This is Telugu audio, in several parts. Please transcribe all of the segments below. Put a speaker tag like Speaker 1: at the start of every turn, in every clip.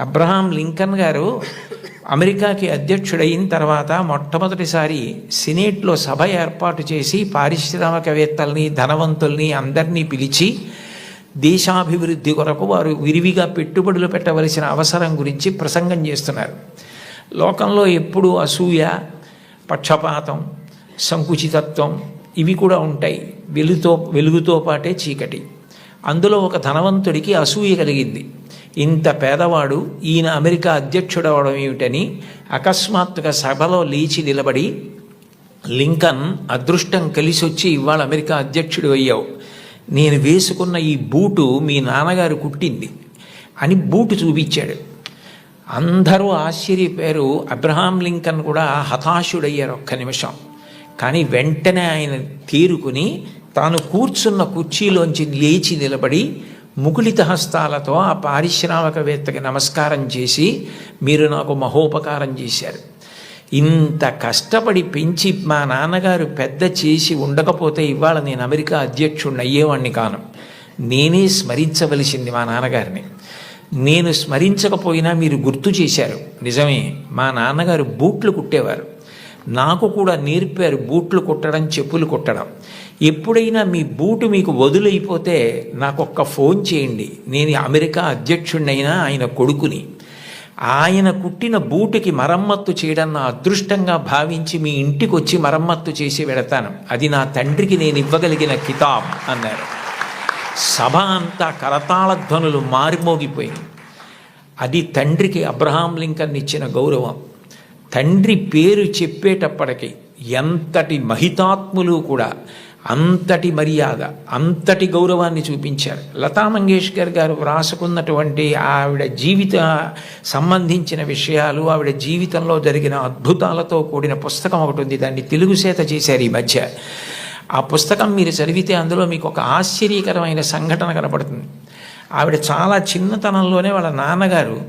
Speaker 1: అబ్రహాం లింకన్ గారు అమెరికాకి అధ్యక్షుడయిన తర్వాత మొట్టమొదటిసారి సినేట్లో సభ ఏర్పాటు చేసి పారిశ్రామికవేత్తల్ని ధనవంతుల్ని అందరినీ పిలిచి దేశాభివృద్ధి కొరకు వారు విరివిగా పెట్టుబడులు పెట్టవలసిన అవసరం గురించి ప్రసంగం చేస్తున్నారు. లోకంలో ఎప్పుడూ అసూయ పక్షపాతం సంకుచితత్వం ఇవి కూడా ఉంటాయి. వెలుగుతో వెలుగుతో పాటే చీకటి. అందులో ఒక ధనవంతుడికి అసూయ కలిగింది. ఇంత పేదవాడు ఈయన అమెరికా అధ్యక్షుడవడం ఏమిటని అకస్మాత్తుగా సభలో లేచి నిలబడి లింకన్ అదృష్టం కలిసి వచ్చి ఇవాళ అమెరికా అధ్యక్షుడు అయ్యావు. నేను వేసుకున్న ఈ బూటు మీ నాన్నగారు కుట్టింది అని బూటు చూపించాడు. అందరూ ఆశ్చర్యపోయారు. అబ్రహాం లింకన్ కూడా హతాశుడయ్యారు ఒక్క నిమిషం. కానీ వెంటనే ఆయన తీరుకుని తాను కూర్చున్న కుర్చీలోంచి లేచి నిలబడి ముకుళిత హస్తాలతో ఆ పారిశ్రామికవేత్తకి నమస్కారం చేసి మీరు నాకు మహోపకారం చేశారు. ఇంత కష్టపడి పెంచి మా నాన్నగారు పెద్ద చేసి ఉండకపోతే ఇవాళ నేను అమెరికా అధ్యక్షుడిని అయ్యేవాడిని కాను. నేనే స్మరించవలసింది మా నాన్నగారిని. నేను స్మరించకపోయినా మీరు గుర్తు చేశారు. నిజమే మా నాన్నగారు బూట్లు కుట్టేవారు. నాకు కూడా నేర్పారు బూట్లు కుట్టడం చెప్పులు కుట్టడం. ఎప్పుడైనా మీ బూటు మీకు వదులైపోతే నాకు ఒక్క ఫోన్ చేయండి. నేను అమెరికా అధ్యక్షుడినైనా ఆయన కొడుకుని. ఆయన కుట్టిన బూటుకి మరమ్మత్తు చేయడం నా అదృష్టంగా భావించి మీ ఇంటికి వచ్చి మరమ్మత్తు చేసి వెడతాను అది నా తండ్రికి నేను ఇవ్వగలిగిన కితాబ్ అన్నారు. సభ అంతా కరతాళ ధ్వనులు మారిమోగిపోయింది అది తండ్రికి అబ్రహాం లింకన్ ఇచ్చిన గౌరవం. తండ్రి పేరు చెప్పేటప్పటికి ఎంతటి మహితాత్ములు కూడా అంతటి మర్యాద అంతటి గౌరవాన్ని చూపించారు. లతా మంగేష్కర్ గారు వ్రాసుకున్నటువంటి ఆవిడ జీవిత సంబంధించిన విషయాలు ఆవిడ జీవితంలో జరిగిన అద్భుతాలతో కూడిన పుస్తకం ఒకటి ఉంది. దాన్ని తెలుగు చేత చేశారు ఈ మధ్య. ఆ పుస్తకం మీరు చదివితే అందులో మీకు ఒక ఆశ్చర్యకరమైన సంఘటన కనపడుతుంది. ఆవిడ చాలా చిన్నతనంలోనే వాళ్ళ నాన్నగారు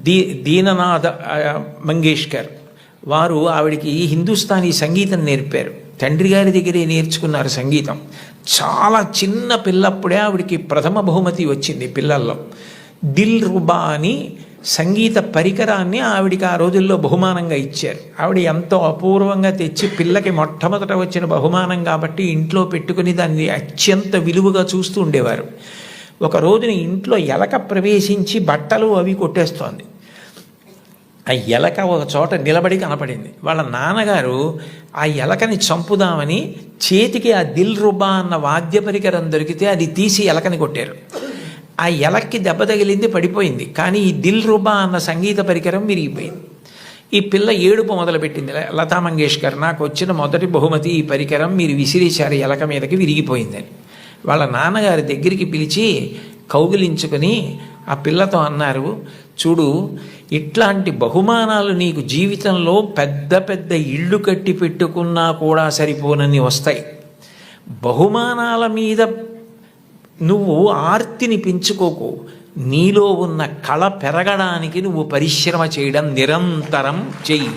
Speaker 1: దీ దీననాథ మంగేష్కర్. వారు ఆవిడికి హిందుస్థానీ సంగీతం నేర్పారు. తండ్రి గారి దగ్గరే నేర్చుకున్నారు సంగీతం. చాలా చిన్న పిల్లప్పుడే ఆవిడికి ప్రథమ బహుమతి వచ్చింది పిల్లల్లో. దిల్ రుబా అని సంగీత పరికరాన్ని ఆవిడికి ఆ రోజుల్లో బహుమానంగా ఇచ్చారు. ఆవిడ ఎంతో అపూర్వంగా తెచ్చి పిల్లకి మొట్టమొదట వచ్చిన బహుమానం కాబట్టి ఇంట్లో పెట్టుకుని దాన్ని అత్యంత విలువగా చూస్తూ ఉండేవారు. ఒక రోజున ఇంట్లో ఎలక ప్రవేశించి బట్టలు అవి కొట్టేస్తోంది. ఆ ఎలక ఒక చోట నిలబడి కనపడింది. వాళ్ళ నాన్నగారు ఆ ఎలకని చంపుదామని చేతికి ఆ దిల్ రుబా అన్న వాద్య పరికరం దొరికితే అది తీసి ఎలకని కొట్టారు. ఆ ఎలక్కి దెబ్బ తగిలింది పడిపోయింది. కానీ ఈ దిల్ రుబా అన్న సంగీత పరికరం విరిగిపోయింది. ఈ పిల్ల ఏడుపు మొదలుపెట్టింది. లతా మంగేష్కర్ నాకు వచ్చిన మొదటి బహుమతి ఈ పరికరం మీరు విసిరేశారు ఎలక మీదకి విరిగిపోయిందని. వాళ్ళ నాన్నగారి దగ్గరికి పిలిచి కౌగిలించుకొని ఆ పిల్లతో అన్నారు చూడు ఇట్లాంటి బహుమానాలు నీకు జీవితంలో పెద్ద పెద్ద ఇళ్ళు కట్టి పెట్టుకున్నా కూడా సరిపోనని వస్తాయి. బహుమానాల మీద నువ్వు ఆర్తిని పెంచుకోకు. నీలో ఉన్న కళ పెరగడానికి నువ్వు పరిశ్రమ చేయడం నిరంతరం చెయ్యి.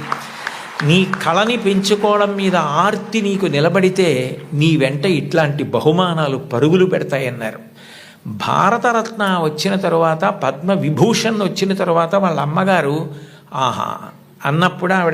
Speaker 1: నీ కళని పెంచుకోవడం మీద ఆర్తి నీకు నిలబడితే నీ వెంట ఇట్లాంటి బహుమానాలు పరుగులు పెడతాయన్నారు. భారతరత్న వచ్చిన తరువాత పద్మ విభూషణ్ వచ్చిన తర్వాత వాళ్ళ అమ్మగారు ఆహా అన్నప్పుడు ఆవిడ